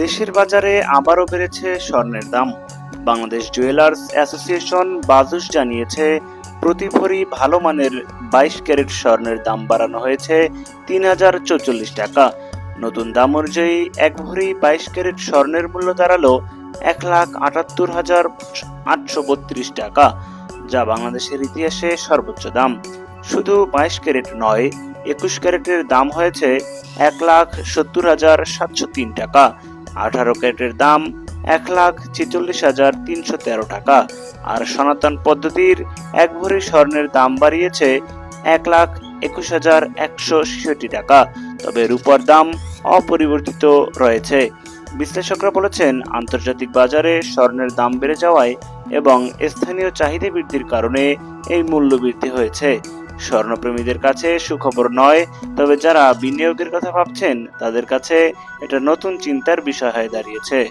দেশের বাজারে আবারও বেড়েছে স্বর্ণের দাম। বাংলাদেশ জুয়েলার্স অ্যাসোসিয়েশন বাজুস জানিয়েছে, প্রতি ভরি ভালো মানের বাইশ ক্যারেট স্বর্ণের দাম বাড়ানো হয়েছে তিন হাজার চৌচল্লিশ টাকা। নতুন দাম অনুযায়ী এক ভরি বাইশ ক্যারেট স্বর্ণের মূল্য দাঁড়াল এক লাখ আটাত্তর হাজার আটশো বত্রিশ টাকা, যা বাংলাদেশের ইতিহাসে সর্বোচ্চ দাম। শুধু বাইশ ক্যারেট নয়, একুশ ক্যারেটের দাম হয়েছে এক লাখ সত্তর হাজার সাতশো তিন টাকা। আঠারো ক্যারেটের দাম এক লাখ ছেচল্লিশ হাজার তিনশো তেরো টাকা। আর সনাতন পদ্ধতির এক ভরি স্বর্ণের দাম বাড়িয়েছে এক লাখ একুশ হাজার একশো ছেষট্টি টাকা। তবে রূপার দাম অপরিবর্তিত রয়েছে। বিশ্লেষকরা বলেছেন, আন্তর্জাতিক বাজারে স্বর্ণের দাম বেড়ে যাওয়ায় এবং স্থানীয় চাহিদা বৃদ্ধির কারণে এই মূল্য বৃদ্ধি হয়েছে। স্বর্ণপ্রেমীদের কাছে সুখবর নয়, তবে যারা বিনিয়োগের কথা ভাবছেন, তাদের কাছে এটা নতুন চিন্তার বিষয় হয়ে দাঁড়িয়েছে।